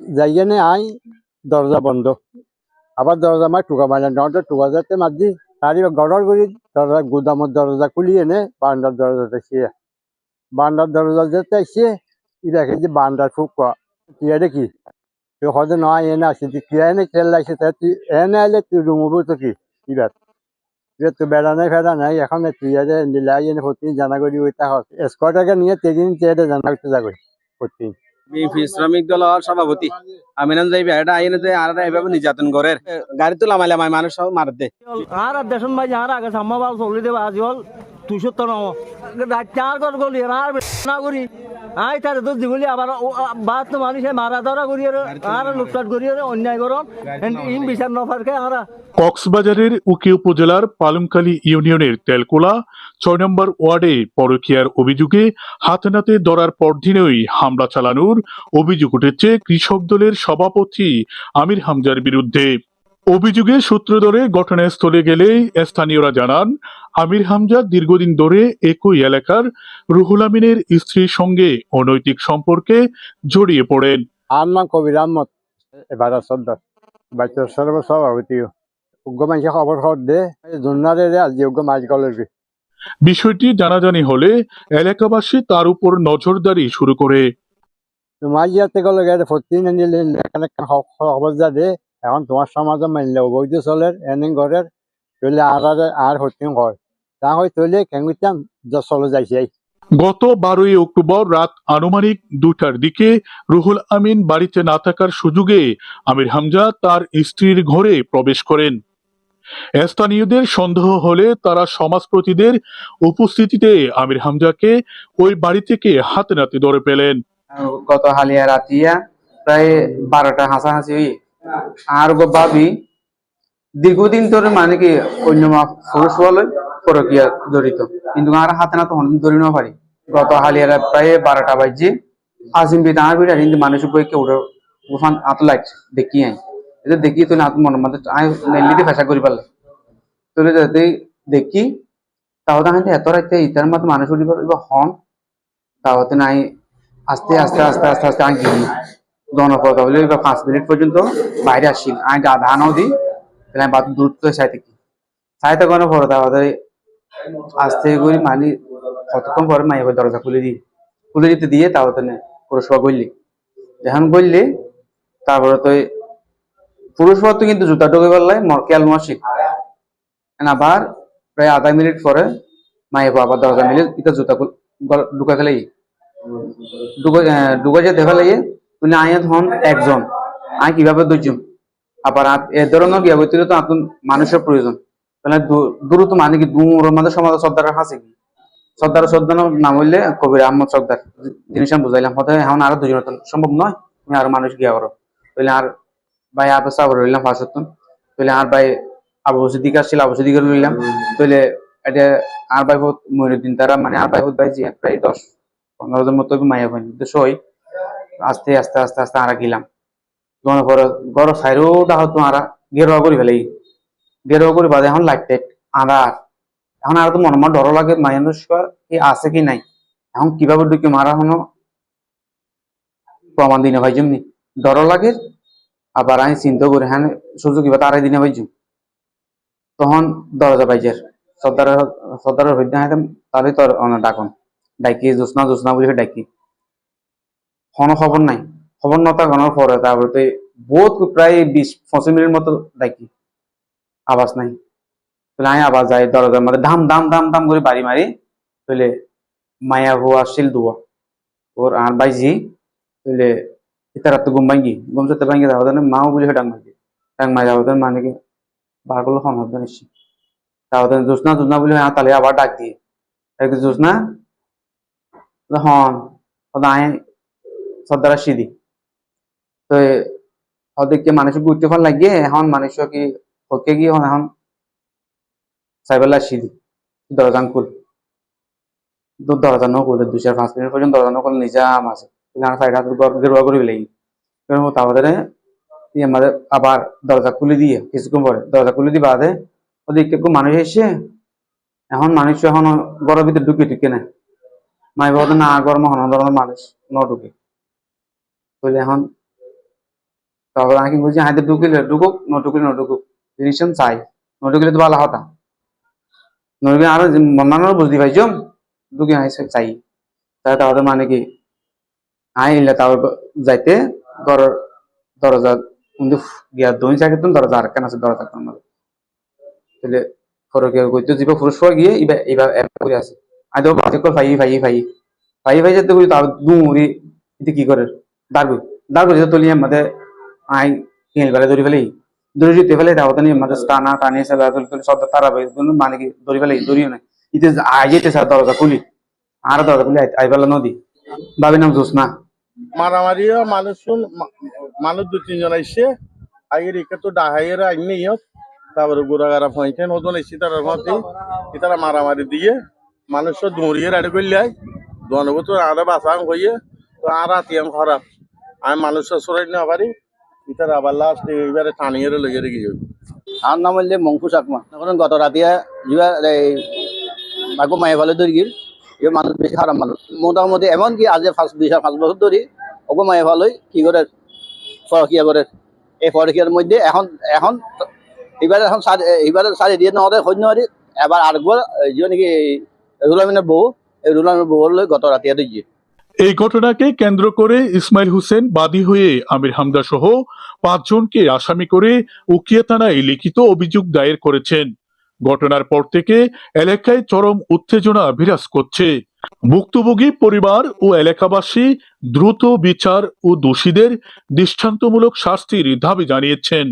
যাইয়ে আই দরজা বন্ধ। আবার দরজা মাই টুকা মারলেন নটা টুকা যাতে মারদি তারই গড়র করি, দরজা গুদামের দরজা খুলি এনে বারান্দার দরজা দেখি বারান্দার দরজা যেতে আসছে ই দেখে যে বারান্দার খুব কয়া কি তুই হয়তো নয় এনে আসি তুই কি এনে তেল লাগছে তুই এনে আইলে তুই রুমবো তো কি এবার এবার তো বেড়া নাই ফেরা নাই, এখন তুই এনে নিলাই এনে প্রতিদিন জানা করি ওইটা হয় স্কোয়াডটাকে নিয়ে তেদিন চেয়ে জানা করতে যাবে প্রতিদিন বিএনপি শ্রমিক দলের সভাপতি। আমিনান এটা যে নির্যাতন করে। গাড়ি তো লামাই লামাই মানুষ মার দে। আর দেশন ভাই, আর চলি আজি হল চার করি। আই তার তো দিগুলি আবার বাদ তো মানুষে মারা ধরা করি আর লুটপাট করি। অন্যায় করন ইন বিচার নফারকে আর কক্সবাজারের উকি উপজেলার পালংকালী ইউনিয়নের তেলকোলা ছয় নম্বর ওয়ার্ডে পরকীয়ার অভিযোগে হাতেনাতে ধরার পরদিনই হামলা চালানোর অভিযোগ উঠেছে কৃষক দলের সভাপতি আমির হামজার বিরুদ্ধে। অভিযোগে সূত্র ধরে ঘটনাস্থলে গেলেই স্থানীয়রা জানান আমির হামজা দীর্ঘদিন ধরে একই এলাকার রুহুল আমিনের স্ত্রীর সঙ্গে অনৈতিক সম্পর্কে জড়িয়ে পড়েন। আর নাম কবির আহমদ এবার সর্দার সর্ব সভাপতি। উগ্র মানুষের খবর খবর দে। উগ্র মাছ বিষয়টি জানাজানি হলে এলাকাবাসী তার উপর নজরদারি শুরু করে। তোমার ইয়াতে গেলে নিলে খবর যা দে। এখন তোমার সমাজে মানলে অবৈধ চলের এনে ঘরের। তৈলে আর আর হয় তা হয় কেঙ্গুতাম চলে যাইছে। গত বারোই অক্টোবর রাত আনুমানিক দুটার দিকে রুহুল আমিন বাড়িতে না থাকার সুযোগে আমির হামজা তার স্ত্রীর ঘরে প্রবেশ করেন। স্থানীয়দের সন্দেহ হলে তারা সমাজপ্রতিদের উপস্থিতিতে আমির হামজাকে ওই বাড়ি থেকে হাতে নাতে ধরে পেলেন গত হালিয়া রাতিয়া প্রায় বারোটা হাসাহাসি আর গো ভাবি দীর্ঘদিন ধরে মানে কি অন্য পুরুষ বলে জড়িত। কিন্তু আর হাতে না তো অনেকদিন ধরে না পারি। গত হালিয়ারা প্রায় বারোটা বাজছে। আসিম বি তাঁর বিড়া কিন্তু মানুষ বইকে উড়ে উফান আত লাগছে দেখি আই এটা দেখি তো না মনের মধ্যে আই নেলিতে ফেসা করি পারলে। তোলে যাতে দেখি তাহলে এত রাইতে ইতার মতো মানুষ উঠিব হন। তাওতে নাই, আস্তে আস্তে আস্তে আস্তে আস্তে আমি গেলি জনপদ এবার পাঁচ মিনিট পর্যন্ত বাইরে আসি আমি আধা আনাও দিই তাহলে বাদ দূরত্ব চাই থাকি চাই থাকানো পরে তাহলে আস্তে করে মানি কতক্ষণ পরে মাই এবার দরজা খুলে দিই। খুলে দিতে দিয়ে তাও তো পুরসভা করলি যখন করলি তারপরে তো পুরসভা তো কিন্তু জুতা ঢুকে পারলাই খেয়াল মাসিক আবার প্রায় আধা মিনিট পরে মাই আবার দরজা মিলে এটা জুতা ঢুকা খেলাই ঢুকে আহ, ঢুকে যে দেখা লাগে তুমি আয়াত হন একজন। আয় কীভাবে দুজন আবার এ ধরনের বিয়া বইতে তো মানুষের প্রয়োজন। তাহলে দ্রুত মানে কি? দূর মধ্যে সমাজ সর্দার আছে কি? সর্দার সর্দার নাম হইলে কবির আহমদ সর্দার। জিনিস আমি বুঝাইলাম। হতে এখন আরও দুজন সম্ভব নয়? তুমি আরও মানুষ গিয়া করো। তাহলে আর ভাই আবে সাবর রইলাম ফাঁসতন তাহলে আর ভাই আবু সিদ্দিক আসছিল, আবু সিদ্দিকের রইলাম। তাহলে এটা আর ভাই বহুত মহিনুদ্দিন তারা মানে আর ভাই বহুত ভাই প্রায় দশ, পনেরো জন মতো মায়া পাইনি তো সই, আস্তে আস্তে আস্তে আস্তে আর গেলাম। তোমার পরে গড় সাইরও ডাহ তো আরা গেরুয়া করি ফেলাই গেরুয়া করি বাদে এখন লাইট আধার এখন আর তো মনে মনে ডর লাগে মানুষ কি আছে কি নাই। এখন কীভাবে ঢুকে মারা হনো প্রমাণ দিনে ভাই যেমনি। ডর লাগে আবার আমি চিন্তা করি হ্যাঁ সুযোগ কিবা তারাই দিনে ভাই তখন দরজা পাইছে সর্দারের সর্দারের হইতে তাহলে তোর ডাকন। ডাকি জোসনা জোসনা বলে ডাকি কোনো খবর নাই। খবর নতা গণার পরে তারপরে বহুত প্রায় বিশ পঁচিশ মিনিট মতো ডাকি আওয়াজ নাই তাহলে আমি আবার যাই দরজার মধ্যে ধাম ধাম ধাম ধাম করে বাড়ি মারি তাহলে মায়া হো আসছিল দুয়া ওর আর বাইজি তাহলে ইতার তো ঘুম ভাঙ্গি ঘুম সাথে ভাঙ্গি তাহলে মাও বলে ডাং মারি ডাং মারি তাহলে মানে কি বার করল হতো নিশ্চয় তাহলে জোসনা জোসনা বলে হ্যাঁ তাহলে আবার ডাক দিয়ে জোসনা হন আয় সর্দার সিদি তো ওদেরকে মানুষ গুরুত্ব ফল লাগিয়ে এখন মানুষ কি হকে গিয়ে এখন এখন সাইবেলা সিদি দরজা খুল তো দরজা ন করলে দুই চার পাঁচ মিনিট পর্যন্ত দরজা ন করলে নিজাম আছে। গেরুয়া করে লাগি তাহলে আমাদের আবার দরজা খুলে দিয়ে কিছুক্ষণ পরে দরজা খুলে দিয়ে বাদে ওদিকে মানুষ এসে এখন মানুষ এখন গড়ের ভিতরে ঢুকে ঢুকে না মাই বাবা না গরম হন ধরনের মানুষ ন ঢুকে তাহলে এখন তারপর আমি বলছি, হাতে ঢুকিলে ঢুকুক, ন ঢুকিলে ন ঢুকুক? রিলেশন চাই। ন ঢুকিলে তো ভালো হতা। নইলে আরও মন্নানোর বুঝতে পাইছো? ঢুকে আইসে চাই। তাহলে মানে কি? আইলে তারপর যাইতে ঘরের দরজা গিয়া দই চাকে তো দরজা আর কেন আছে দরজা কেন তাহলে ফরকে কইতে দিব পুরুষ গিয়ে ইবা ইবা করে আছে। আই তো বাজে কল ফাই ফাই ফাই ফাই ফাই যেতে কই তার দুমুরি কি করে? দাগু দাগু যেতে তলিয়ে মধ্যে আই কিল বেলা দড়ি ফেলেই দড়ি যেতে ফেলে দাও তানি মধ্যে টানা টানি সে লাজল তুলি সব তারা ভাই কোন মানে কি দড়ি ফেলেই দড়িও নাই ইতে আই যেতে স্যার দরজা খুলি, আর দরজা খুলি, আই বেলা নদী। বাবির নাম জোসনা মারামারি মানুষ মানুষ দু তিনজন আইসে আগের একে তো ডাহাইয়ের আইনে ইয়ত তারপরে গোড়াগাড়া ফইতে নতুন এসে তার মতে তারা মারামারি দিয়ে মানুষ দৌড়িয়ে রাড়ি করলে দনবো তো আরে বাসাং হইয়ে, তো আর আতিয়াম খারাপ। আমি মানুষের সরাই না পারি। ইতার আবার লাস্ট এইবারে টানিয়ে লেগে রেখে যাবে আর নাম চাকমা এখন গত রাতিয়া যুবা এই মাকো মায়ে ভালো ধরি গিল। ইয়ে মানুষ বেশি খারাপ মানুষ। মোটামুটি এমন কি আজ পাঁচ দুই পাঁচ বছর ধরি ওকে মায়ে ভালোই কি করে ফরকিয়া করে এই ফরকিয়ার মধ্যে এখন এখন এবারে এখন এবারে সারি দিয়ে নহলে সৈন্য হারি এবার আরেকবার এই যে নাকি রুলামিনের বউ, এই রুলামিনের বউ লৈ গত রাতিয়া দিয়ে এই ঘটনাকে কেন্দ্র করে ইসমাইল হোসেন বাদী হয়ে আমির হামদা সহ পাঁচজনকে আসামি করে উকিয়া থানায় লিখিত অভিযোগ দায়ের করেছেন। ঘটনার পর থেকে এলাকায় চরম উত্তেজনা বিরাজ করছে। ভুক্তভোগী পরিবার ও এলাকাবাসী দ্রুত বিচার ও দোষীদের দৃষ্টান্তমূলক শাস্তির দাবি জানিয়েছেন।